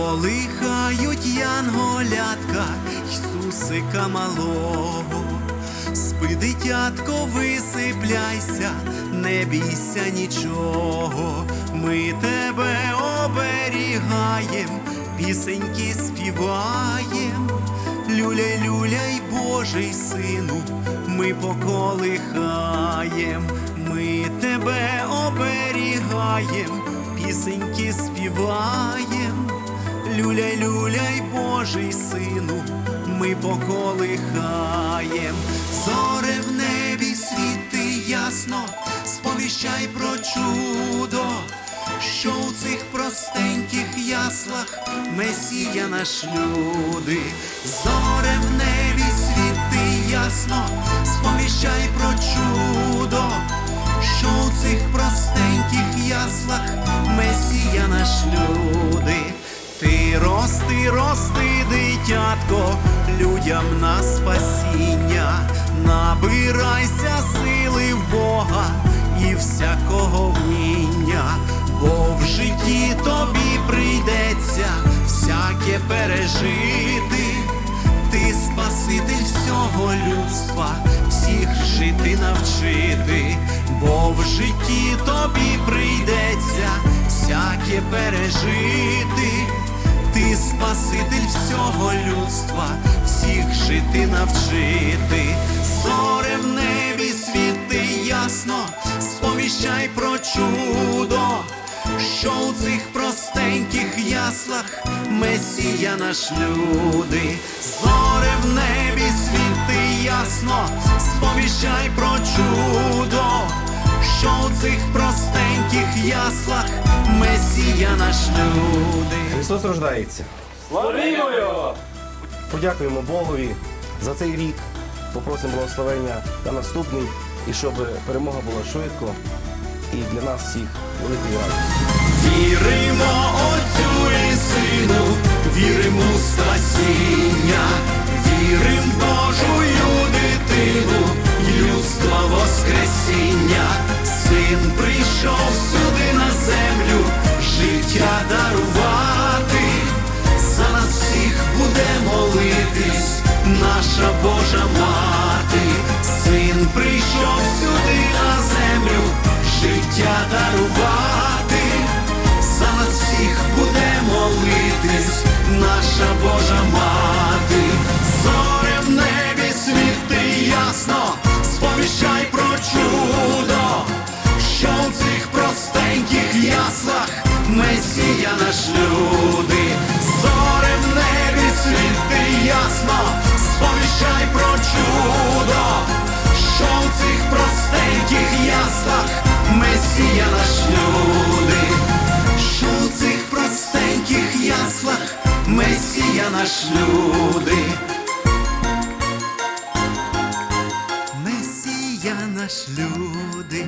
Колихають янголятка Ісусика малого. Спи, дитятко, висипляйся, не бійся нічого. Ми тебе оберігаєм, пісеньки співаєм. Люляй, люляй, Божий сину, ми поколихаєм, ми тебе оберігаєм, пісеньки співаєм. Люляй, люляй, Божий сину, ми поколихаєм. Зоре в небі світи ясно, сповіщай про чудо, що у цих простеньких яслах Месія наш люди. Зоре в небі світи ясно, сповіщай про чудо, що у цих простеньких яслах Месія наш люди. Ти рости, рости, дитятко, людям на спасіння, набирайся сили в Бога і всякого вміння, бо в житті тобі прийдеться всяке пережити. Ти спаситель всього людства, всіх жити навчити, бо в житті тобі прийдеться всяке пережити. Ти спаситель всього людства, всіх жити навчити. Зоре в небі світи ясно, сповіщай про чудо, що у цих простеньких яслах Месія наш люди. Зоре в небі яслах Месія наш люди. Христос рождається. Славімо його! Подякуємо Богові за цей рік. Попросимо благословення на наступний і щоб перемога була швидко і для нас всіх великою радістю. Віримо Отцю і Сину, віримо в спасіння, вірим в Божую дитину, і людства Воскресіння. Син прийшов сюди землю, життя дарувати. За нас всіх буде молитись, наша Божа мати. Син прийшов сюди на землю, життя дарувати. За нас всіх буде молитись, наша Божа мати. Месія наш люди. Зоре в небі світи ясно, сповіщай про чудо, що в цих простеньких яслах Месія наш люди. Що в цих простеньких яслах Месія наш люди. Месія наш люди.